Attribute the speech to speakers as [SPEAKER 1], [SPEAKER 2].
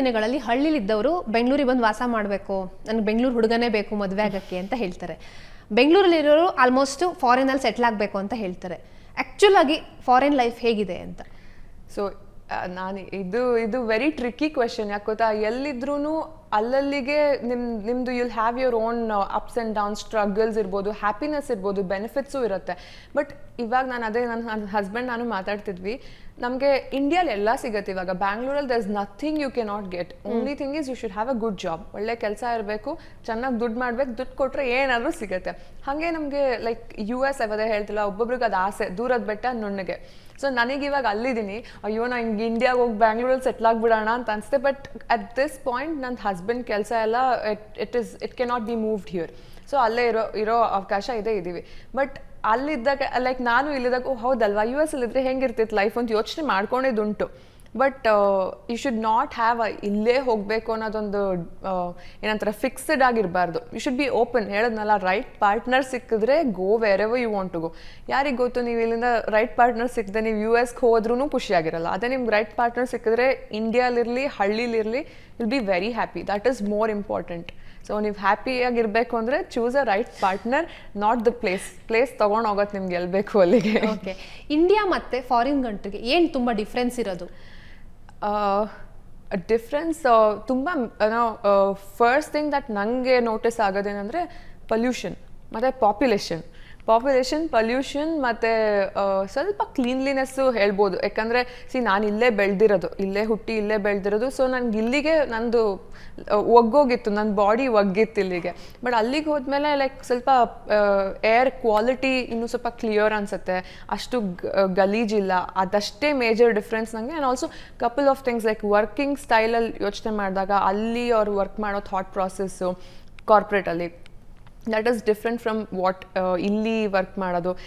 [SPEAKER 1] ದಿನಗಳಲ್ಲಿ ಹಳ್ಳಿಲಿದ್ದವರು ಬೆಂಗಳೂರಿಗೆ ಬಂದು ವಾಸ ಮಾಡಬೇಕು. ನನಗೆ ಬೆಂಗಳೂರು ಹುಡುಗನೇ ಬೇಕು ಮದುವೆ ಆಗಕ್ಕೆ ಅಂತ ಹೇಳ್ತಾರೆ. ಬೆಂಗಳೂರಲ್ಲಿರೋರು ಆಲ್ಮೋಸ್ಟ್ ಫಾರಿನಲ್ಲಿ ಸೆಟ್ಲ್ ಆಗಬೇಕು ಅಂತ ಹೇಳ್ತಾರೆ. ಆ್ಯಕ್ಚುಲ್ ಆಗಿ ಫಾರಿನ್ ಲೈಫ್ ಹೇಗಿದೆ ಅಂತ.
[SPEAKER 2] ಸೊ ನಾನು ಇದು ಇದು ವೆರಿ ಟ್ರಿಕ್ಕಿ ಕ್ವೆಶನ್ ಯಾಕೆ ಗೊತ್ತಾ? ಎಲ್ಲಿದ್ರೂ ಅಲ್ಲಲ್ಲಿಗೆ ನಿಮ್ ನಿಮ್ದು you'll have your own ups and down struggles ಇರ್ಬೋದು ಹ್ಯಾಪಿನೆಸ್ ಇರ್ಬೋದು ಬೆನಿಫಿಟ್ಸು ಇರುತ್ತೆ. ಬಟ್ ಇವಾಗ ನಾನು ಅದೇ ನನ್ನ ನನ್ನ ಹಸ್ಬೆಂಡ್ ನಾನು ಮಾತಾಡ್ತಿದ್ವಿ ನಮಗೆ ಇಂಡಿಯಾಲಿ ಎಲ್ಲ ಸಿಗುತ್ತೆ ಇವಾಗ. ಬ್ಯಾಂಗ್ಳೂರಲ್ಲಿ there is nothing you can not get only thing is you should have a good job ಒಳ್ಳೆ ಕೆಲಸ ಇರಬೇಕು ಚೆನ್ನಾಗಿ ದುಡ್ಡು ಮಾಡ್ಬೇಕು ದುಡ್ಡು ಕೊಟ್ಟರೆ ಏನಾದರೂ ಸಿಗುತ್ತೆ. ಹಾಗೆ ನಮಗೆ ಲೈಕ್ ಯು ಎಸ್ ಅವದೇ ಹೇಳ್ತಿಲ್ಲ ಒಬ್ಬೊಬ್ರಿಗೆ ಅದು ಆಸೆ ದೂರದ ಬೆಟ್ಟ ನುಣ್ಣಗೆ. ಸೊ ನನಗೆ ಇವಾಗ ಅಲ್ಲಿದ್ದೀನಿ ಅಯ್ಯೋ ನಾ ಹಿಂಗೆ ಇಂಡಿಯಾಗೆ ಹೋಗಿ ಬ್ಯಾಂಗ್ಳೂರಲ್ಲಿ ಸೆಟ್ಲ್ ಆಗಿಬಿಡೋಣ ಅಂತ ಅನಿಸುತ್ತೆ ಬಟ್ ಅಟ್ ದಿಸ್ ಪಾಯಿಂಟ್ ನನ್ನ ಹಸ್ಬೆಂಡ್ ಕೆಲಸ ಎಲ್ಲ it it is it can not be moved here so ಅಲ್ಲೇ ಇರೋ ಇರೋ ಅವಕಾಶ ಇದೆ ಇದ್ದೀವಿ ಬಟ್ ಅಲ್ಲಿದ್ದಾಗ ಲೈಕ್ ನಾನು ಇಲ್ಲಿದ್ದಾಗ ಹೌದಲ್ವಾ? ಯು ಎಸ್ ಅಲ್ಲಿದ್ರೆ ಹೆಂಗಿರ್ತಿತ್ತು ಲೈಫ್ ಅಂತ ಯೋಚನೆ ಮಾಡ್ಕೊಂಡಿದ್ದುಂಟು but you should not have ಇಲ್ಲೇ ಹೋಗಬೇಕು ಅನ್ನೋದೊಂದು ಏನಂತಾರೆ ಫಿಕ್ಸ್ಡ್ ಆಗಿರಬಾರ್ದು. ಯು ಶುಡ್ ಬಿ ಓಪನ್ ಹೇಳದ್ನಲ್ಲ ರೈಟ್ ಪಾರ್ಟ್ನರ್ ಸಿಕ್ಕಿದ್ರೆ go wherever you want to go ಯಾರಿಗೆ ಗೊತ್ತು? ನೀವು ಇಲ್ಲಿಂದ ರೈಟ್ ಪಾರ್ಟ್ನರ್ ಸಿಕ್ಕದೆ ನೀವು ಯು ಎಸ್ಗೆ ಹೋದ್ರೂ ಖುಷಿಯಾಗಿರಲ್ಲ ಅದೇ ನಿಮ್ಗೆ ರೈಟ್ ಪಾರ್ಟ್ನರ್ ಸಿಕ್ಕಿದ್ರೆ ಇಂಡಿಯಾಲಿರಲಿ ಹಳ್ಳಿಲಿರಲಿ will be very happy that is more important so ನೀವು ಹ್ಯಾಪಿಯಾಗಿರಬೇಕು ಅಂದರೆ choose a right partner not the place place ತೊಗೊಂಡು ಹೋಗೋದು ನಿಮ್ಗೆ ಎಲ್ಲಿ ಬೇಕು ಅಲ್ಲಿಗೆ.
[SPEAKER 1] ಓಕೆ ಇಂಡಿಯಾ ಮತ್ತು ಫಾರಿನ್ ಕಂಟ್ರಿಗೆ ಏನು ತುಂಬ ಡಿಫ್ರೆನ್ಸ್ ಇರೋದು?
[SPEAKER 2] ಡಿಫ್ರೆನ್ಸ್ ತುಂಬ ನಾವು ಫಸ್ಟ್ ಥಿಂಗ್ ದಟ್ ನನಗೆ ನೋಟಿಸ್ ಆಗೋದೇನೆಂದರೆ ಪಲ್ಯೂಷನ್ ಮತ್ತು ಪಾಪ್ಯುಲೇಷನ್ ಪಾಪ್ಯುಲೇಷನ್ ಪಲ್ಯೂಷನ್ ಮತ್ತು ಸ್ವಲ್ಪ ಕ್ಲೀನ್ಲಿನೆಸ್ಸು ಹೇಳ್ಬೋದು. ಯಾಕಂದರೆ ಸಿ ನಾನು ಇಲ್ಲೇ ಬೆಳೆದಿರೋದು, ಇಲ್ಲೇ ಹುಟ್ಟಿ ಇಲ್ಲೇ ಬೆಳೆದಿರೋದು ಸೊ ನನಗೆ ಇಲ್ಲಿಗೆ ನಂದು ಒಗ್ಗೋಗಿತ್ತು ನನ್ನ ಬಾಡಿ ಒಗ್ಗಿತ್ತು ಇಲ್ಲಿಗೆ. ಬಟ್ ಅಲ್ಲಿಗೆ ಹೋದ್ಮೇಲೆ ಲೈಕ್ ಸ್ವಲ್ಪ ಏರ್ ಕ್ವಾಲಿಟಿ ಇನ್ನೂ ಸ್ವಲ್ಪ ಕ್ಲಿಯರ್ ಅನಿಸುತ್ತೆ. ಅಷ್ಟು ಗಲೀಜಿಲ್ಲ ಅದಷ್ಟೇ ಮೇಜರ್ ಡಿಫ್ರೆನ್ಸ್ ನನಗೆ and also couple of things like working ಸ್ಟೈಲಲ್ಲಿ ಯೋಚನೆ ಮಾಡಿದಾಗ, ಅಲ್ಲಿ ಅವ್ರು ವರ್ಕ್ ಮಾಡೋ thought process ಕಾರ್ಪೊರೇಟಲ್ಲಿ that is different from what ಇಲ್ಲಿ ವರ್ಕ್ ಮಾಡೋದು.